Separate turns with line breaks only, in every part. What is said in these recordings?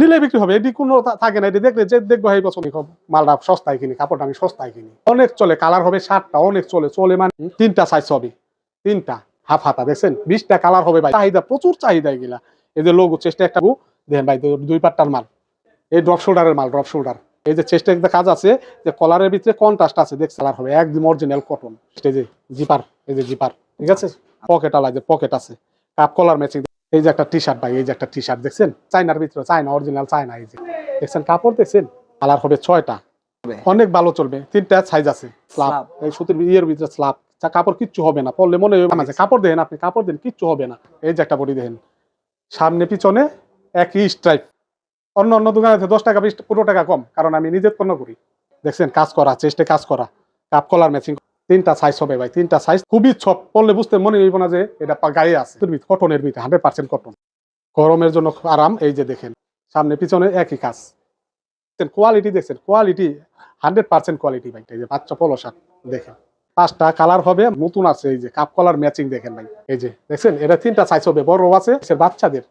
নিলে বিক্রি হবে। এটি কোনো থাকে না। এটি দেখলে যে দেখব এই খুব মালটা সস্তায় কিনি, কাপড়টা আমি সস্তায় কিনি। অনেক চলে, কালার হবে সাতটা, অনেক চলে। চলে মানে তিনটা সাইজ হবে। তিনটা হাফ হাতা, দেখছেন? বিশটা কালার হবে ভাই। চাহিদা, প্রচুর চাহিদা এগুলা। এই যে লোগো চেষ্টা একটা দেখেন ভাই, দুই পাট্টার মাল। এই ড্রপ শোল্ডারের মাল ড্রপ শোল্ডার এই যে চেষ্টা একটা কাজ আছে যে কলারের ভিতরে কন্ট্রাস্ট আছে দেখ কালার হবে একদম অরিজিনাল কটন এই যে জিপার এই যে জিপার ঠিক আছে? পকেট আলা যে পকেট আছে। কাপ কলার ম্যাচিং এই যে একটা টি শার্ট ভাই এই যে একটা টি শার্ট দেখছেন? চাইনার ভিতরে চাইনা অরিজিনাল চাইনা এই যে। দেখছেন কাপড় দেখছেন? কালার হবে ছয়টা। অনেক ভালো চলবে তিনটা সাইজ আছে স্লাব এই সুতির ইয়ের ভিতরে স্লাব কাপড় কিচ্ছু হবে না পড়লে মনে হবে যে কাপড় দেন আপনি কাপড় দেন কিচ্ছু হবে না। এই যে একটা বডি দেখেন। সামনে পিছনে একই স্ট্রাইপ অন্য অন্য দোকানে দশ টাকা বিশ পনেরো টাকা কম কারণ আমি নিজের পণ্য করি। দেখছেন কাজ করা চেস্টে কাজ করা। কাপ কলার ম্যাচিং তিনটা সাইজ হবে ভাই, তিনটা সাইজ খুবই ছপ পড়লে বুঝতে মনে হইব না যে এটা গায়ে আছে। কটনের ভিতরে হান্ড্রেড পার্সেন্ট কটন গরমের জন্য আরাম, এই যে দেখেন, সামনে পিছনে একই কাজ। কোয়ালিটি দেখছেন কোয়ালিটি হান্ড্রেড পার্সেন্ট কোয়ালিটি ভাই, এই যে বাচ্চা পলো শার্ট দেখেন। পাঁচটা কালার হবে, নতুন আছে, এই যে কাপ কলার ম্যাচিং দেখেন ভাই, এই যে, দেখছেন? এটা তিনটা সাইজ হবে, বড় আছে বাচ্চাদের।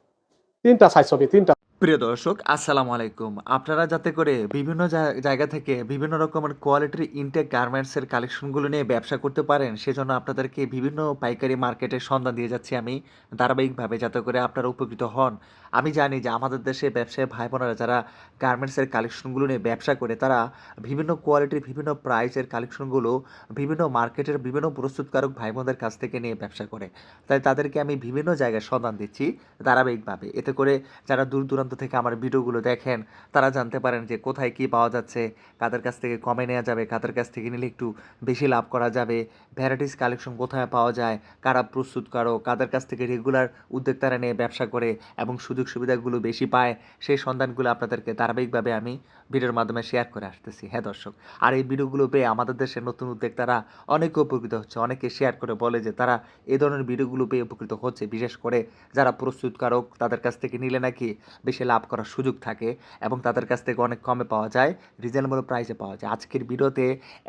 তিনটা সাইজ হবে, তিনটা।
প্রিয় দর্শক, আসসালামু আলাইকুম। আপনারা যাতে করে বিভিন্ন জায়গা থেকে বিভিন্ন রকমের কোয়ালিটির ইনটেক গার্মেন্টসের কালেকশনগুলো নিয়ে ব্যবসা করতে পারেন, সেজন্য আপনাদেরকে বিভিন্ন পাইকারি মার্কেটের সন্ধান দিয়ে যাচ্ছি আমি ধারাবাহিকভাবে, যাতে করে আপনারা উপকৃত হন। আমি জানি যে আমাদের দেশে ব্যবসায়ী ভাই বোনেরা যারা গার্মেন্টসের কালেকশনগুলো নিয়ে ব্যবসা করে, তারা বিভিন্ন কোয়ালিটির বিভিন্ন প্রাইসের কালেকশনগুলো বিভিন্ন মার্কেটের বিভিন্ন প্রস্তুতকারক ভাই বোনদের কাছ থেকে নিয়ে ব্যবসা করে। তাই তাদেরকে আমি বিভিন্ন জায়গায় সন্ধান দিচ্ছি ধারাবাহিকভাবে। এতে করে যারা দূর দূরান্ত থেকে আমার ভিডিওগুলো দেখেন, তারা জানতে পারেন যে কোথায় কি পাওয়া যাচ্ছে, কাদের কাছ থেকে কমে নেওয়া যাবে, কাদের কাছ থেকে নিলে একটু বেশি লাভ করা যাবে ভ্যারাইটিস কালেকশন কোথায় পাওয়া যায়, কারা প্রস্তুত করো কাদের কাছ থেকে রেগুলার উদ্যোক্তারা নিয়ে ব্যবসা করে এবং সুযোগ সুবিধাগুলো বেশি পায়, সেই সন্ধানগুলো আপনাদেরকে ধারাবাহিকভাবে আমি ভিডিওর মাধ্যমে শেয়ার করে আসতেছি। হ্যাঁ দর্শক, আর এই ভিডিওগুলো পেয়ে আমাদের দেশের নতুন উদ্যোক্তারা অনেকে উপকৃত হচ্ছে। অনেকে শেয়ার করে বলে যে, তারা এই ধরনের ভিডিওগুলো পেয়ে উপকৃত হচ্ছে। বিশেষ করে যারা প্রস্তুতকারক, তাদের কাছ থেকে নিলে নাকি বেশি লাভ করার সুযোগ থাকে এবং তাদের কাছ থেকে অনেক কমে পাওয়া যায় রিজনেবল প্রাইসে পাওয়া যায়। আজকের ভিডিওতে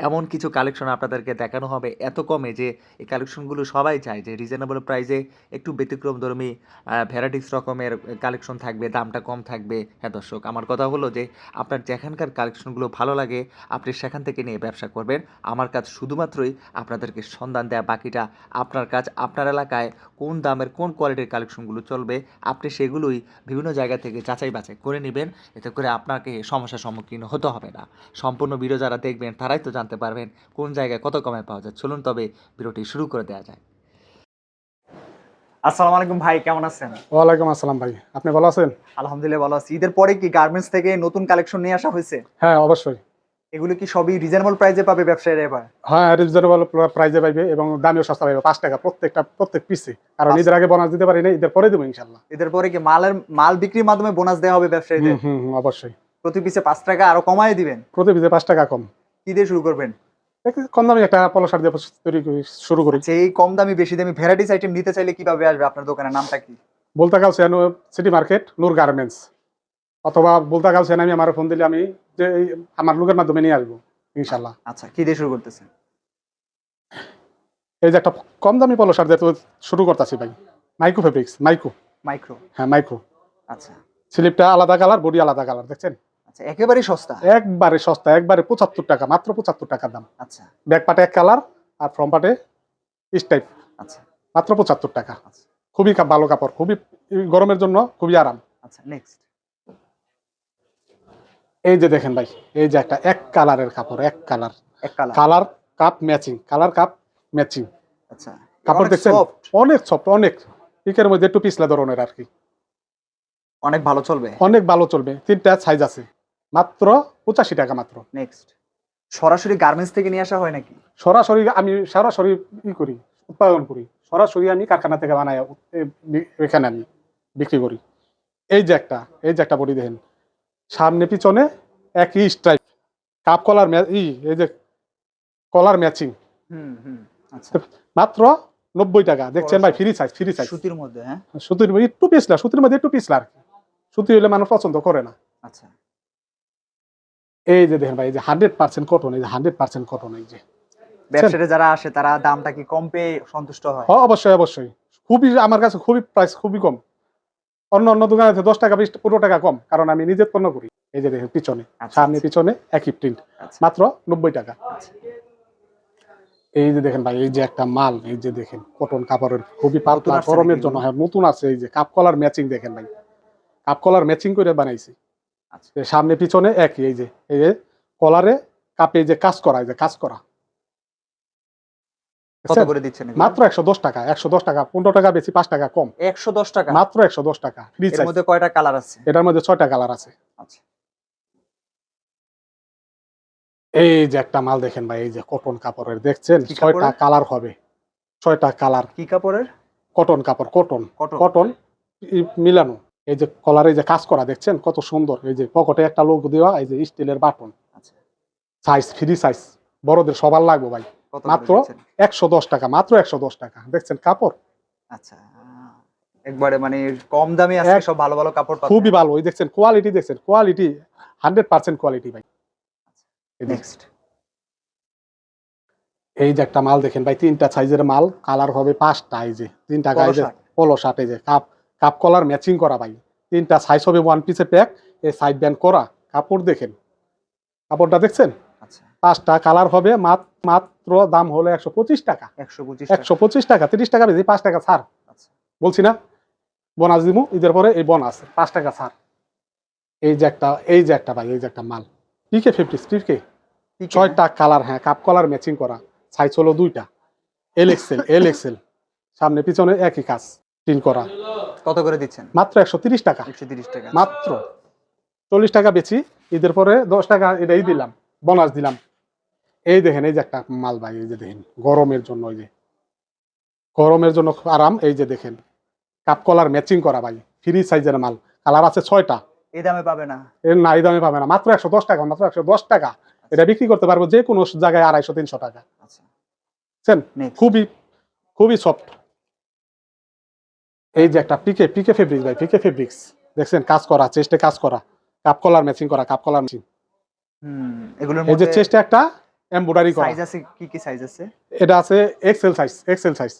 এমন কিছু কালেকশন আপনাদেরকে দেখানো হবে এত কমে যে, এই কালেকশনগুলো সবাই চায় যে রিজনেবল প্রাইসে একটু ব্যতিক্রম ধর্মী ভ্যারাইটিস রকমের কালেকশন থাকবে, দামটা কম থাকবে। হ্যাঁ দর্শক, আমার কথা হলো যে আপনার যেখানকার কালেকশনগুলো ভালো লাগে, আপনি সেখান থেকে নিয়ে ব্যবসা করবেন। আমার কাজ শুধুমাত্রই আপনাদেরকে সন্ধান দেয়া, বাকিটা আপনার কাজ, আপনার এলাকায় কোন দামের, কোন কোয়ালিটির কালেকশনগুলো চলবে, আপনি সেগুলোই বিভিন্ন জায়গা থেকে যাচাই বাছাই করে নেবেন। এতে করে আপনাকে সমস্যার সম্মুখীন হতে হবে না। সম্পূর্ণ ভিডিও যারা দেখবেন, তারাই তো জানতে পারবেন কোন জায়গায় কত কমে পাওয়া যায়। চলুন তবে ভিডিওটি শুরু করে দেওয়া যায়
আসসালামু আলাইকুম ভাই কেমন আছেন?
ওয়ালাইকুম আসসালাম ভাই আপনি ভালো আছেন?
আলহামদুলিল্লাহ ভালো আছি। ঈদের পরে কি গার্মেন্টস থেকে নতুন কালেকশন নিয়ে আসা হয়েছে?
হ্যাঁ অবশ্যই।
এগুলো কি সবই রিজনেবল প্রাইসে পাবে ব্যবসায়ীরা এবার?
হ্যাঁ রিজনেবল প্রাইজে পাইবে এবং দামিও সস্তা পাইবে পাঁচ টাকা প্রত্যেকটা প্রত্যেক পিসে কারণ ঈদের আগে বোনাস দিতে পারি না ঈদের পরে দেবো ইনশাল্লাহ।
ঈদের পরে কি মালের মাল বিক্রির মাধ্যমে বোনাস দেওয়া হবে ব্যবসায়ীদের?
হুম, অবশ্যই।
প্রতি পিসে পাঁচ টাকা আরও কমায় দিবেন?
প্রতি পিসে পাঁচ টাকা কম।
কি দিয়ে শুরু করবেন?
কম দামি একটা পলো শার্ট দিয়ে তৈরি শুরু করি।
আচ্ছা এই কম দামি বেশি দামি ভ্যারাইটিস আইটেম নিতে চাইলে কীভাবে আসবে? আপনার দোকানের নামটা কি?
বলতে Sen city market Noor garments অথবা বলতে সেন আমি আমার ফোন দিলে আমি যে আমার লোকের মাধ্যমে নিয়ে আসব ইনশাল্লাহ
আচ্ছা কি দিয়ে শুরু করতেছেন?
এই যে একটা কম দামি পলো শার্ট দিয়ে শুরু করতেছি ভাই। মাইক্রো ফেব্রিক্স মাইক্রো
মাইক্রো
হ্যাঁ মাইক্রো
আচ্ছা।
স্লিপটা আলাদা কালার বডি আলাদা কালার দেখছেন?
আচ্ছা একেবারেই সস্তা?
একবারে সস্তা একবারে পঁচাত্তর টাকা মাত্র পঁচাত্তর টাকা দাম।
আচ্ছা।
ব্যাক পাটে এক কালার আর ফ্রম পাটে টাইপ।
আচ্ছা।
মাত্র পঁচাত্তর টাকা।
আচ্ছা।
খুবই ভালো কাপড় খুবই গরমের জন্য খুবই আরাম।
আচ্ছা নেক্সট
এই যে দেখেন ভাই এই যে একটা এক কালারের কাপড় এক কালার।
এক colour.
Colour cup matching colour cup matching
আচ্ছা।
কাপড়
অনেক
দেখছেন? অনেক সফট অনেক। পিকের মধ্যে একটু পিছলা ধরনের আর কি।
অনেক ভালো চলবে?
অনেক ভালো চলবে তিনটা সাইজ আছে। মাত্র পঁচাশি টাকা মাত্র।
নেক্সট সরাসরি গার্মেন্টস থেকে নিয়ে আসা হয় নাকি?
সরাসরি আমি সরাসরি ই করি উৎপাদন করি। সরাসরি আমি কারখানা থেকে বানাই এখানে আমি বিক্রি করি। এই যে একটা এই যে একটা বডি দেখেন। সামনে পিছনে একই স্ট্রাইপ কাপ কলার ই এই যে কলার ম্যাচিং
হুম হুম আচ্ছা।
মাত্র নব্বই টাকা। দেখছেন ভাই ফ্রি সাইজ ফ্রি সাইজ
সুতির মধ্যে হ্যাঁ?
সুতির মধ্যে একটু পিছলা সুতির মধ্যে একটু পিছলা আর কি। সুতি হলে মানুষ পছন্দ করে না।
আচ্ছা।
এই যে দেখেন ভাই এই যে হান্ড্রেড পার্সেন্ট কটন এই যে হান্ড্রেড পার্সেন্ট কটন এই যে।
ব্যবসায়ীরা যারা আসে তারা দামটা কি কম পেয়ে সন্তুষ্ট হয়?
হ অবশ্যই অবশ্যই। খুবই আমার কাছে খুবই প্রাইস খুবই কম। অন্য অন্য দোকানে দশ টাকা বিশ পনেরো টাকা কম কারণ আমি নিজের পণ্য করি। এই যে দেখেন পিছনে
আচ্ছা,
সামনে
আচ্ছা।
পিছনে একই প্রিন্ট
আচ্ছা।
মাত্র নব্বই টাকা। এই যে দেখেন ভাই এই যে একটা মাল এই যে দেখেন কটন কাপড়ের খুবই পাতলা গরমের জন্য হ্যাঁ নতুন আছে এই যে কাপ কলার ম্যাচিং দেখেন ভাই। কাপ কলার ম্যাচিং করে বানাইছি। সামনে পিছনে একই এই যে এই যে কলারে কাপে যে কাজ করা এই যে কাজ করা।
কত করে দিচ্ছেন
মাত্র একশো দশ টাকা বেশি টাকা কম।
একশো দশ টাকা?
মাত্র একশো দশ টাকা ফ্রি
এর মধ্যে কয়টা কালার আছে?
এটার মধ্যে ছয়টা কালার আছে।
আচ্ছা।
এই যে একটা মাল দেখেন ভাই এই যে কটন কাপড়ের দেখছেন? ছয়টা কালার হবে। ছয়টা কালার
কি কাপড়ের?
কটন কাপড় কটন
কটন
মিলানো। এই যে কলারে যে কাজ করা দেখছেন? কত সুন্দর। এই যে পকেটে একটা লোক দেওয়া এই যে স্টিলের বাটন সাইজ ফ্রি সাইজ বড়দের সবার লাগবে ভাই। মাত্র? একশো দশ টাকা মাত্র একশো দশ টাকা। দেখছেন কাপড়?
আচ্ছা একবারে মানে কম দামে
এক-
সব ভালো ভালো কাপড়
খুবই ভালো। ওই দেখছেন কোয়ালিটি দেখছেন কোয়ালিটি হান্ড্রেড পার্সেন্ট কোয়ালিটি ভাই।
নেক্সট
এই যে একটা মাল দেখেন ভাই তিনটা সাইজের মাল। কালার হবে পাঁচটা এই যে তিনটা গাইজে পলো শার্ট এই যে কাপ। কাপ কলার ম্যাচিং করা ভাই। তিনটা সাইজ হবে ওয়ান পিসে প্যাক এই সাইড ব্যান্ড করা কাপড় দেখেন। কাপড়টা দেখছেন?
আচ্ছা।
পাঁচটা কালার হবে মাত- মাত্র দাম হলো একশো পঁচিশ টাকা।
একশো পঁচিশ
টাকা। তিরিশ টাকা বেশি পাঁচ টাকা ছাড়।
আচ্ছা।
বলছি না? বোনাস দিমু ঈদের পরে এই বোনাস পাঁচ টাকা ছাড়। এই যে একটা এই যে একটা ভাই এই যে একটা মাল। পিকে ফিফটি পিকে ছয়টা কালার হ্যাঁ কাপ কলার ম্যাচিং করা। সাইজ হলো দুইটা। এল এক্সেল এল এক্সেল সামনে পিছনে একই কাজ প্রিন্ট করা।
কত করে দিচ্ছেন?
মাত্র একশো তিরিশ টাকা।
একশো তিরিশ টাকা।
মাত্র। চল্লিশ টাকা বেচি ঈদের পরে দশ টাকা এটাই দিলাম বোনাস দিলাম। এই দেখেন এই যে একটা মাল ভাই এই যে দেখেন গরমের জন্য এই যে। গরমের জন্য আরাম এই যে দেখেন। কাপ কলার ম্যাচিং করা ভাই ফ্রি সাইজের মাল। কালার আছে ছয়টা।
এই দামে পাবে না।
এর না এই দামে পাবে না। মাত্র একশো দশ টাকা মাত্র একশো দশ টাকা। এটা বিক্রি করতে পারব যে কোনো জায়গায় আড়াইশো তিনশো টাকা।
আচ্ছা।
খুবই খুবই সফট এই যে একটা পিকে পিকে ফেব্রিক্স ভাই পিকে ফেব্রিক্স দেখছেন কাজ করা চেস্টে কাজ করা। কাপ কলার ম্যাচিং করা কাপ কলার ম্যাচিং
হুম এগুলোর
এই যে
মধ্যে
চেস্টে একটা এমব্রয়ডারি করা।
সাইজ আছে কি কি সাইজ আছে?
এটা আছে XL size XL size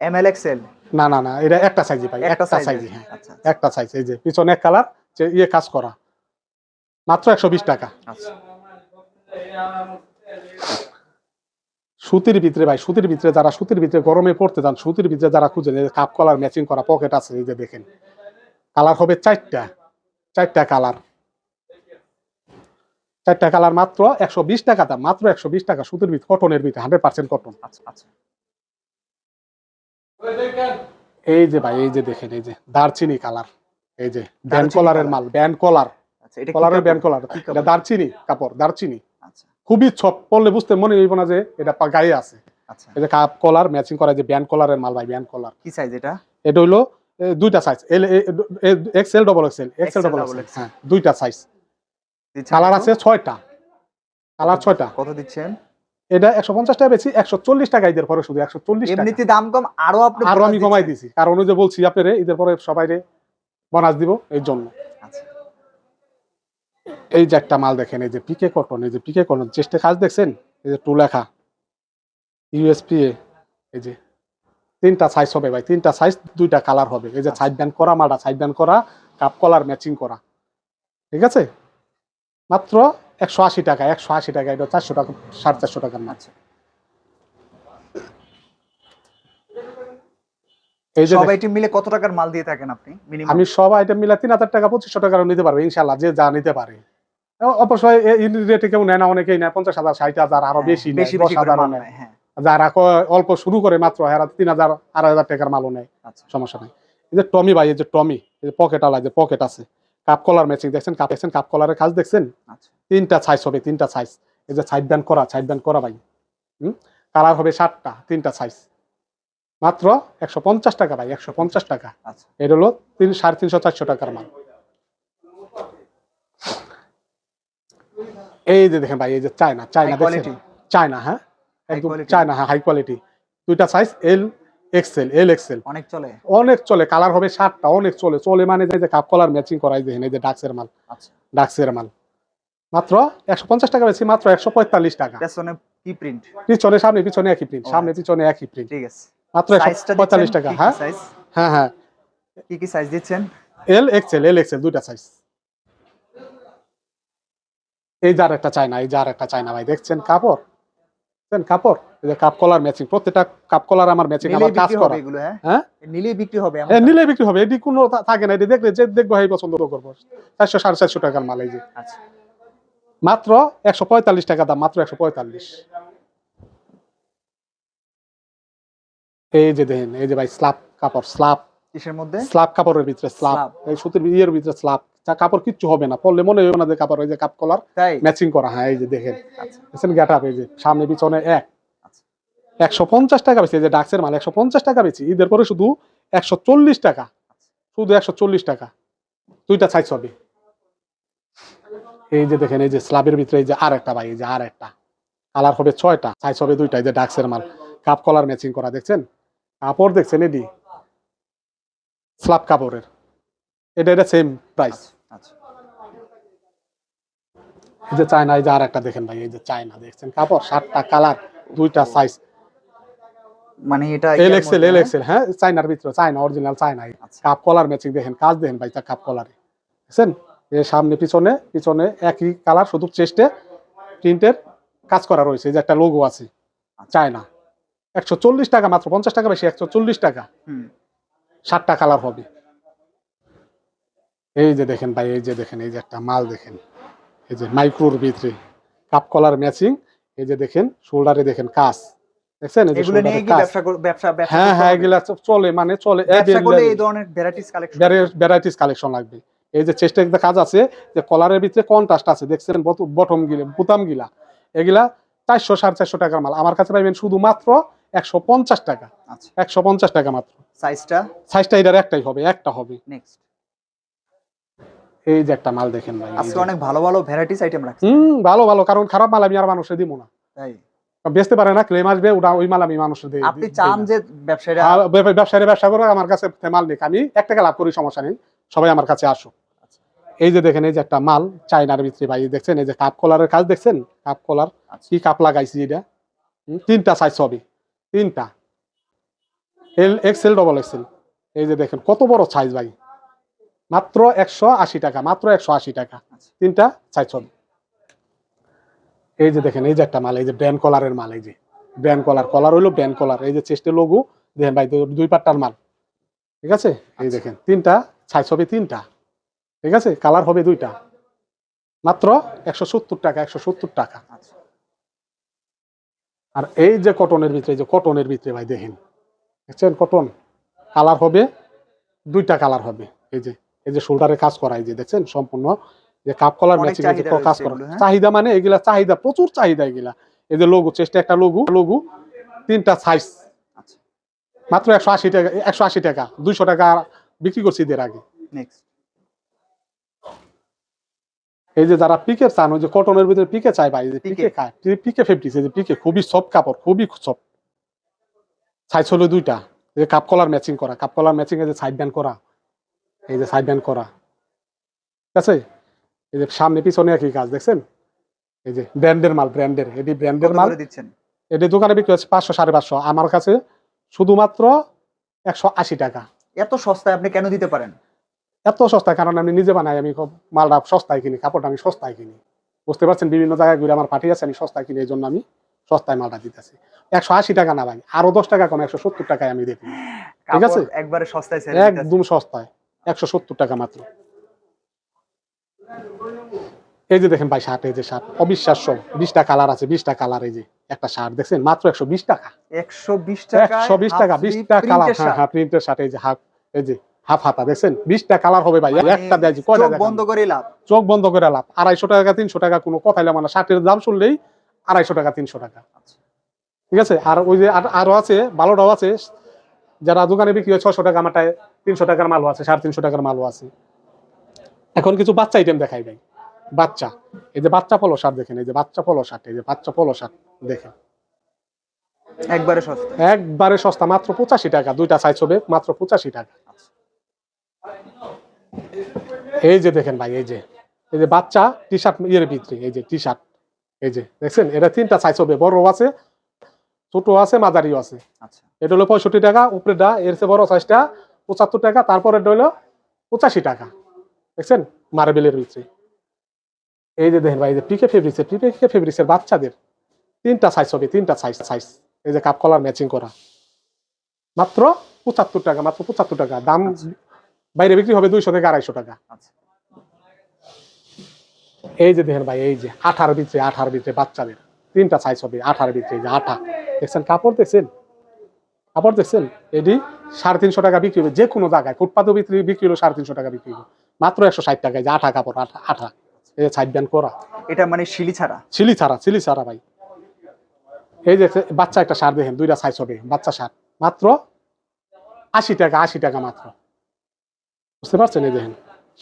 M L XL
না না না এটা একটা সাইজে ভাই
একটা
একটা
সাইজ
হ্যাঁ।
আচ্ছা
একটা সাইজ এই যে পিছনে এক কালার যে ইয়ে কাজ করা। মাত্র একশো বিশ টাকা।
আচ্ছা।
সুতির ভিতরে ভাই সুতির ভিতরে যারা সুতির ভিতরে গরমে পড়তে যান সুতির ভিতরে যারা খুঁজেন এই কাপ কলার ম্যাচিং করা পকেট আছে এই যে দেখেন। কালার হবে চারটা চারটা কালার চারটা কালার মাত্র একশো বিশ টাকা দাম মাত্র একশো বিশ টাকা সুতির ভিতরে কটনের ভিতরে হান্ড্রেড পার্সেন্ট কটন
আচ্ছা আচ্ছা।
এই যে ভাই এই যে দেখেন এই যে দারচিনি কালার এই যে ব্যান্ড কলারের মাল ব্যান্ড কলার
আচ্ছা এটা কি
কলারের? ব্যান্ড কলার? দারচিনি কাপড় দারচিনি। খুবই ছপ পড়লে বুঝতে মনে হইব না যে এটা গায়ে আছে।
আচ্ছা।
এই যে কাপ কলার ম্যাচিং করা যে ব্যান্ড কলারের মাল ভাই ব্যান্ড কলার
কি সাইজ এটা?
এটা হইল দুইটা size L XL double XL
XL
double
XL
হ্যাঁ দুইটা সাইজ কালার আছে ছয়টা। কালার ছয়টা।
কত দিচ্ছেন?
এটা একশো পঞ্চাশ টাকা বেশি একশো চল্লিশ টাকা ঈদের পরে শুধু একশো চল্লিশ
এমনিতে দাম কম আরও আপনি আরও
আমি কমাই দিছি। কারণ ওই যে বলছি আপনারে ঈদের পরে সবাই বোনাস দিব এর জন্য।
আচ্ছা।
এই যে একটা মাল দেখেন এই যে পিকে কটন এই যে পিকে কটন চেষ্টা কাজ দেখছেন? এই যে টু লেখা ইউএসপি এই যে তিনটা সাইজ হবে ভাই তিনটা সাইজ দুইটা কালার হবে। এই যে সাইড ব্যান্ড করা মালটা সাইড ব্যান্ড করা কাপ কলার ম্যাচিং করা। ঠিক আছে? মাত্র একশো আশি টাকা একশো আশি টাকা এটা চারশো টাকা সাড়ে চারশো টাকার মাছ এই যে
সব আইটেম মিলে কত টাকার মাল দিয়ে থাকেন আপনি
আমি সব আইটেম মিলা তিন হাজার টাকা পঁচিশশো টাকারও নিতে পারব ইনশাল্লাহ যে যা নিতে পারে। অবশ্যই এই রেটে কেউ নেয় না অনেকেই নেয় পঞ্চাশ হাজার ষাট হাজার আরও বেশি
হ্যাঁ, বেশি
দশ নেয়।
হ্যাঁ।
যারা অল্প শুরু করে মাত্র তিন হাজার আড়াই হাজার টাকার মালও নেয়
আচ্ছা।
সমস্যা নাই। এই যে টমি ভাই এই যে টমি এই যে পকেট আলা যে পকেট আছে কাপ কলার ম্যাচিং দেখছেন? কাপ দেখছেন? কাপ কলারের কাজ দেখছেন?
আচ্ছা।
তিনটা সাইজ হবে তিনটা সাইজ এই যে সাইড ব্যান্ড করা সাইড ব্যান্ড করা ভাই হুম? কালার হবে সাতটা তিনটা সাইজ মাত্র একশো পঞ্চাশ টাকা ভাই একশো পঞ্চাশ টাকা।
আচ্ছা।
এটা হলো তিন সাড়ে তিনশো চারশো টাকার মাল। এই যে দেখেন ভাই এই যে চায়না চায়না? দেখছেন? চায়না হ্যাঁ? একদম চায়না হ্যাঁ হাই কোয়ালিটি দুইটা size L XL L XL
অনেক চলে।
অনেক চলে কালার হবে সাতটা অনেক চলে। চলে মানে যে যে কাপ কলার ম্যাচিং করাই দেখেন এই যে ডাক্সের মাল।
আচ্ছা।
ডাক্সের মাল। মাত্র একশো পঞ্চাশ টাকা বেশি মাত্র একশো পঁয়তাল্লিশ টাকা।
পেছনে কি প্রিন্ট
পিছনে সামনে পিছনে একই প্রিন্ট সামনে
আচ্ছা।
পিছনে একই প্রিন্ট
ঠিক আছে।
মাত্র একশো পঁয়তাল্লিশ টাকা হ্যাঁ?
সাইজ
হ্যাঁ হ্যাঁ।
কি কি সাইজ দিচ্ছেন?
এল এক্সেল এল এক্সেল দুইটা সাইজ এই যার একটা চায়না এই যার একটা চায়না ভাই দেখছেন কাপড়? দেখছেন কাপড়? এই যে কাপ কলার ম্যাচিং প্রত্যেকটা কাপ কলার আমার ম্যাচিং আমার কাজ করা।
হ্যাঁ?
হ্যাঁ?
বিক্রি হবে
হ্যাঁ নিলে বিক্রি হবে এটি কোনো থাকে না এটি দেখলে যে দেখব এই পছন্দ করব। চারশো সাড়ে চারশো টাকার মাল এই যে।
আচ্ছা।
মাত্র একশো পঁয়তাল্লিশ টাকা দাম মাত্র একশো পঁয়তাল্লিশ। এই যে দেখেন এই যে ভাই স্লাব কাপড় স্লাব
কিসের মধ্যে?
স্লাব কাপড়ের ভিতরে স্লাব। এই সুতির ইয়ের ভিতরে স্লাব যা কাপড় কিচ্ছু হবে না। পরলে মনে হবে না যে কাপড় ওই যে কাপ কলার ম্যাচিং করা। হ্যাঁ এই যে দেখেন।
আচ্ছা।
দেখছেন গেট আপ এই যে সামনে পিছনে এক।
আচ্ছা।
একশো পঞ্চাশ টাকা বেশি যে ডাক্সের মাল একশো পঞ্চাশ টাকা বেশি। ঈদের পরে শুধু একশো চল্লিশ টাকা। শুধু একশো চল্লিশ টাকা। দুইটা সাইজ হবে। এই যে দেখেন এই যে স্লাবের ভিতরে এই যে আর একটা ভাই এই যে আর একটা কালার হবে ছয়টা সাইজ হবে দুইটা এই যে ডাক্সের মাল। কাপ কলার ম্যাচিং করা দেখছেন? কাপড় দেখছেন এডি? স্লাব কাপড়ের। এটা এটা সেম প্রাইস এই যে চায়না এই যে আর একটা দেখেন ভাই এই যে চায়না দেখছেন? কাপড় সাতটা কালার দুইটা সাইজ
মানে এটা
এল এক্সেল এল
হ্যাঁ?
এক্সেল হ্যাঁ চায়নার ভিতরে চায়না অরিজিনাল চায়না
আচ্ছা।
কাপ কলার ম্যাচিং দেখেন কাজ দেখেন ভাই কাপ কলারে দেখছেন? এর সামনে পিছনে পিছনে একই কালার শুধু চেস্টে প্রিন্টের কাজ করা রয়েছে। এই যে একটা লোগো আছে চায়না। একশো চল্লিশ টাকা মাত্র পঞ্চাশ টাকা বেশি একশো চল্লিশ টাকা।
হুম।
সাতটা কালার হবে। এই যে দেখেন ভাই এই যে দেখেন এই যে একটা মাল দেখেন। এই যে মাইক্রোর ভিতরে কাপ কলার ম্যাচিং এই যে দেখেন শোল্ডারে দেখেন কাজ দেখছেন?
এগুলো নিয়ে কি ব্যবসা ব্যবসা ব্যবসা
হ্যাঁ হ্যাঁ এগুলা চলে মানে চলে
এই ধরনের ভ্যারাইটিস কালেকশন
ভ্যারাইটিস কালেকশন লাগবে। এই যে চেস্টে একটা কাজ আছে যে কলারের ভিতরে কন্ট্রাস্ট আছে দেখছেন? বটম গিলা বুতাম গিলা। এগুলা চারশো সাড়ে চারশো টাকার মাল। আমার কাছে পাইবেন শুধুমাত্র একশো পঞ্চাশ টাকা।
আচ্ছা।
একশো পঞ্চাশ টাকা মাত্র।
সাইজটা
সাইজটা এটার একটাই হবে একটা হবে।
নেক্সট
এই যে একটা মাল দেখেন ভাই
আজকে অনেক ভালো ভালো ভ্যারাইটিস আইটেম রাখছে।
হুম ভালো ভালো কারণ খারাপ মাল আমি আর মানুষের দিব না।
তাই?
বেচতে পারে না ক্লেম আসবে ওটা ওই মাল আমি মানুষের দিই
আপনি চান যে ব্যবসায়ীরা
ব্যবসায়ী ব্যবসা করে আমার কাছে মাল নিক আমি এক টাকা লাভ করি সমস্যা নেই। সবাই আমার কাছে আসুক। এই যে দেখেন এই যে একটা মাল চাইনার ভিতরে ভাই দেখছেন? এই যে কাপ কলারের কাজ দেখছেন? কাপ কলার
আচ্ছা।
কি কাপ লাগাইছি এটা? তিনটা সাইজ হবে। তিনটা। এল এক্সেল ডবল এক্সেল এই যে দেখেন কত বড় সাইজ ভাই। মাত্র একশো আশি টাকা মাত্র একশো আশি টাকা।
আচ্ছা।
তিনটা হবে এই যে দেখেন এই যে একটা মাল এই যে ব্র্যান্ড কলারের মাল এই যে। ব্র্যান্ড কলার কলার হইল ব্র্যান্ড কলার এই যে চেস্টে লোগো। দেখেন ভাই দুই পাট্টার মাল। ঠিক আছে? এই দেখেন তিনটা সাইজ হবে তিনটা। ঠিক আছে? কালার হবে দুইটা। মাত্র একশো সত্তর টাকা একশো সত্তর টাকা।
আচ্ছা।
আর এই যে কটনের ভিতরে এই যে কটনের ভিতরে ভাই দেখেন। দেখছেন কটন? কালার হবে দুইটা কালার হবে। এই যে এই যে শোল্ডারে কাজ করা এই যে দেখছেন? সম্পূর্ণ যে কাপ কলার ম্যাচিং কাজ করা।
হ্যাঁ?
চাহিদা মানে এগুলা চাহিদা প্রচুর চাহিদা এগুলা। এই যে লোগো চেষ্টা একটা লোগো লোগো তিনটা সাইজ
আচ্ছা।
মাত্র একশো আশি টাকা একশো আশি টাকা দুইশো টাকা বিক্রি করছি ঈদের আগে।
নেক্সট
এই যে যারা পিকে চান ওই যে কটনের ভিতরে পিকে চাই ভাই যে
পিকে।
খায় পিকে ফেব্রিক্স এই যে পিকে খুবই সফট কাপড় খুবই সফট সাইজ হলো দুইটা। এই যে কাপ কলার ম্যাচিং করা কাপ কলার ম্যাচিং এই যে সাইড ব্যান্ড করা। এই যে সাইড ব্যান্ড করা। ঠিক আছে? এই যে সামনে পিছনে একই কাজ দেখছেন? এই যে ব্র্যান্ডের মাল ব্র্যান্ডের এটি ব্র্যান্ডের মাল।
দিচ্ছেন?
এটি দোকানে বিক্রি হচ্ছে পাঁচশো সাড়ে পাঁচশো। আমার কাছে শুধুমাত্র একশো আশি টাকা।
এত সস্তায় আপনি কেন দিতে পারেন?
এত সস্তায় কারণ আমি নিজে বানাই আমি খুব মালটা সস্তায় কিনি কাপড়টা আমি সস্তায় কিনি। বুঝতে পারছেন? বিভিন্ন জায়গায় ঘুরে আমার পাঠিয়ে আছে আমি সস্তায় কিনি এই জন্য আমি সস্তায় মালটা দিতেছি। একশো আশি টাকা না ভাই আরও দশ টাকা কম একশো সত্তর টাকায় আমি দিই। ঠিক আছে?
একবারে সস্তায়
একদম সস্তায়। একশো সত্তর টাকা মাত্র। এই যে দেখেন ভাই শার্ট এই যে শার্ট অবিশ্বাস্য। বিশটা কালার আছে বিশটা কালার এই যে একটা শার্ট দেখছেন? মাত্র একশো বিশ টাকা।
একশো বিশ টাকা
একশো বিশ টাকা বিশটা কালার হ্যাঁ হ্যাঁ প্রিন্টের শার্ট এই যে হাফ এই যে হাফ হাতা দেখছেন? বিশটা কালার হবে ভাই একটা দেয় কয়টা
মানে বন্ধ করে লাভ।
চোখ বন্ধ করে লাভ। আড়াইশো টাকা তিনশো টাকা কোনো কথাই মানে শার্টের দাম শুনলেই আড়াইশো টাকা তিনশো টাকা।
আচ্ছা।
ঠিক আছে? আর ওই যে আরও আছে ভালোটাও আছে যারা দোকানে বিক্রি হয় ছশো টাকা আমারটায় তিনশো টাকার মালও আছে সাড়ে তিনশো টাকার মালও আছে। এখন কিছু বাচ্চা আইটেম দেখাই ভাই। বাচ্চা। এই যে বাচ্চা পলো শার্ট দেখেন এই যে বাচ্চা পলো শার্ট এই যে বাচ্চা পলো শার্ট দেখেন।
একবারে সস্তা।
একবারে সস্তা মাত্র পঁচাশি টাকা দুইটা সাইজ হবে মাত্র পঁচাশি টাকা। এই যে দেখেন ভাই এই যে। এই যে বাচ্চা টি শার্ট ইয়ের ভিতরে এই যে টি শার্ট এই যে দেখছেন? এটা তিনটা সাইজ হবে বড় আছে ছোট আছে মাঝারিও আছে।
আচ্ছা।
এটা হলো পঁয়ষট্টি টাকা উপরেটা এর চেয়ে বড় সাইজটা পঁচাত্তর টাকা তারপরে রইল পঁচাশি টাকা। দেখছেন? মার্বেলের রয়েছে এই যে দেখেন ভাই এই যে পিকে ফেব্রিক্সের পিকে ফেব্রিক্সের বাচ্চাদের তিনটা সাইজ হবে তিনটা সাইজ সাইজ এই যে কাপ কলার ম্যাচিং করা। মাত্র পঁচাত্তর টাকা মাত্র পঁচাত্তর টাকা। দাম বাইরে বিক্রি হবে দুইশো থেকে আড়াইশো টাকা।
আচ্ছা।
এই যে দেখেন ভাই এই যে আঠার ভিতরে আঠার ভিতরে বাচ্চাদের তিনটা সাইজ হবে আঠার ভিতরে যে আঠা। দেখছেন? কাপড় দেখছেন? কাপড় দেখছেন? এটি সাড়ে তিনশো টাকা বিক্রি হবে। যে কোনো জায়গায় ফুটপাতও বিক্রি বিক্রি হলো সাড়ে তিনশো টাকা বিক্রি হবে। মাত্র একশো ষাট টাকায় যে আঠা কাপড় আঠা আঠা। এই যে সাইড ব্যান্ড করা।
এটা মানে শিলি ছাড়া?
শিলি ছাড়া শিলি ছাড়া ভাই। এই যে বাচ্চা একটা সার দেখেন দুইটা সাইজ হবে বাচ্চা সার। মাত্র আশি টাকা আশি টাকা মাত্র। বুঝতে পারছেন এই দেখেন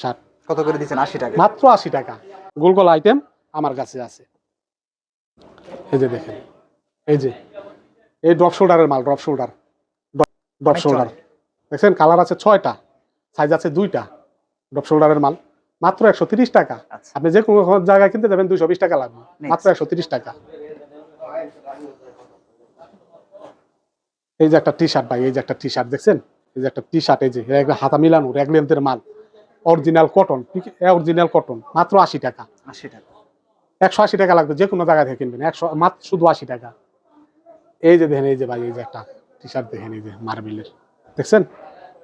সার?
কত করে দিচ্ছেন? আশি টাকা।
মাত্র আশি টাকা। গোল গোল আইটেম আমার কাছে আছে। এই যে দেখেন। এই যে এই ড্রপ শোল্ডারের মাল ড্রপ শোল্ডার ড্রপ শোল্ডার দেখছেন? কালার আছে ছয়টা সাইজ আছে দুইটা ড্রপ শোল্ডারের মাল। মাত্র একশো তিরিশ টাকা।
আচ্ছা।
আপনি যে কোনো জায়গায় কিনতে যাবেন দুইশো বিশ টাকা লাগবে। মাত্র একশো তিরিশ টাকা। এই যে একটা টি শার্ট ভাই এই যে একটা টি শার্ট দেখছেন? এই যে একটা টি শার্ট এই যে একটা হাতা মিলানো এক লেন্থের মাল। অরিজিনাল কটন ঠিক অরিজিনাল কটন মাত্র আশি টাকা।
আশি টাকা।
একশো আশি টাকা লাগবে যে কোনো জায়গা থেকে কিনবেন। একশো মাত্র শুধু আশি টাকা। এই যে দেখেন এই যে ভাই এই যে একটা টি শার্ট দেখেন এই যে মার্বেলের। দেখছেন?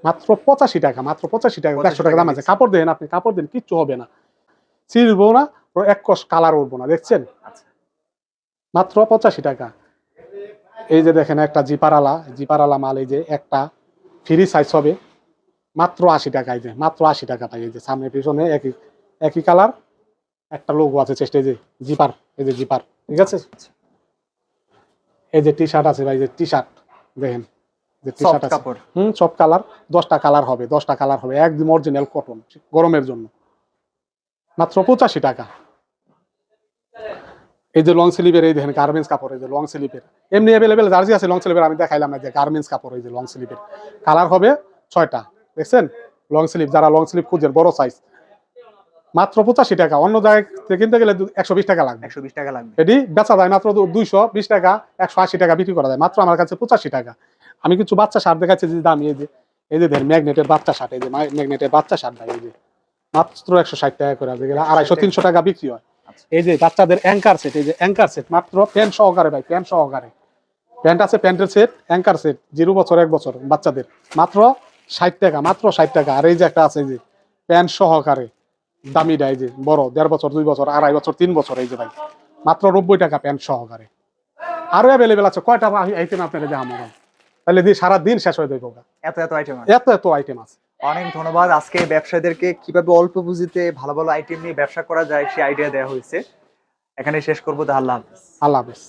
মাত্র পঁচাশি টাকা মাত্র পঁচাশি টাকা
85
একশো টাকা দাম আছে। কাপড় দেখেন আপনি কাপড় দেন কিচ্ছু হবে না। ছিঁড়বো না এক কষ কালার উঠবো না দেখছেন?
আচ্ছা।
মাত্র পঁচাশি টাকা। এই যে দেখেন একটা জিপারালা জিপারালা মাল এই যে একটা ফ্রি সাইজ হবে। মাত্র আশি টাকা এই যে মাত্র আশি টাকা পাই এই যে সামনে পিছনে একই একই কালার একটা লোগো আছে চেষ্টা এই যে জিপার এই যে জিপার ঠিক আছে?
আচ্ছা।
এই যে টি শার্ট আছে ভাই যে টি শার্ট দেখেন যে টি শার্ট আছে। হুম সব কালার দশটা কালার হবে দশটা কালার হবে একদম অরিজিনাল কটন গরমের জন্য। মাত্র পঁচাশি টাকা। এই যে লং স্লিভের এই দেখেন গার্মেন্টস কাপড় এই যে লং স্লিভের এমনি অ্যাভেলেবেল জার্সি আছে লং স্লিভের আমি দেখাইলাম না যে গার্মেন্টস কাপড় এই যে লং স্লিভের কালার হবে ছয়টা দেখছেন? লং স্লিভ যারা লং স্লিভ খুঁজেন বড় সাইজ মাত্র পঁচাশি টাকা অন্য জায়গায় কিনতে গেলে একশো বিশ টাকা লাগবে।
একশো বিশ টাকা লাগবে।
এটি বেচা যায় মাত্র দুইশো বিশ টাকা একশো আশি টাকা বিক্রি করা যায়। মাত্র আমার কাছে পঁচাশি টাকা। আমি কিছু বাচ্চা সার দেখাচ্ছি যে দাম এই যে এই যে দেখেন ম্যাগনেটের বাচ্চা শার্ট এই যে ম্যাগনেটের বাচ্চা সার ভাই এই যে। মাত্র একশো ষাট টাকা করে আছে এগুলো আড়াইশো তিনশো টাকা বিক্রি হয়।
আচ্ছা।
এই যে বাচ্চাদের অ্যাঙ্কার সেট এই যে অ্যাঙ্কার সেট মাত্র প্যান্ট সহকারে ভাই প্যান্ট সহকারে। প্যান্ট আছে প্যান্টের সেট অ্যাঙ্কার সেট জিরো বছর এক বছর বাচ্চাদের। মাত্র ষাট টাকা মাত্র ষাট টাকা। আর এই যে একটা আছে এই যে প্যান্ট সহকারে। দামিটা এই যে বড় দেড় বছর দুই বছর আড়াই বছর তিন বছর এই যে ভাই। মাত্র নব্বই টাকা প্যান্ট সহকারে। আরও অ্যাভেলেবেল আছে কয়টা আইটেম আপনাকে দেখাবো ভাই? তাহলে দিয়ে সারা দিন শেষ হয়ে যাবে
এত এত আইটেম
এত এত আইটেম আছে।
অনেক ধন্যবাদ। আজকে ব্যবসায়ীদেরকে কীভাবে অল্প পুঁজিতে ভালো ভালো আইটেম নিয়ে ব্যবসা করা যায় সেই আইডিয়া দেওয়া হয়েছে। এখানে শেষ করব আল্লাহ হাফিজ।
আল্লাহ হাফেজ।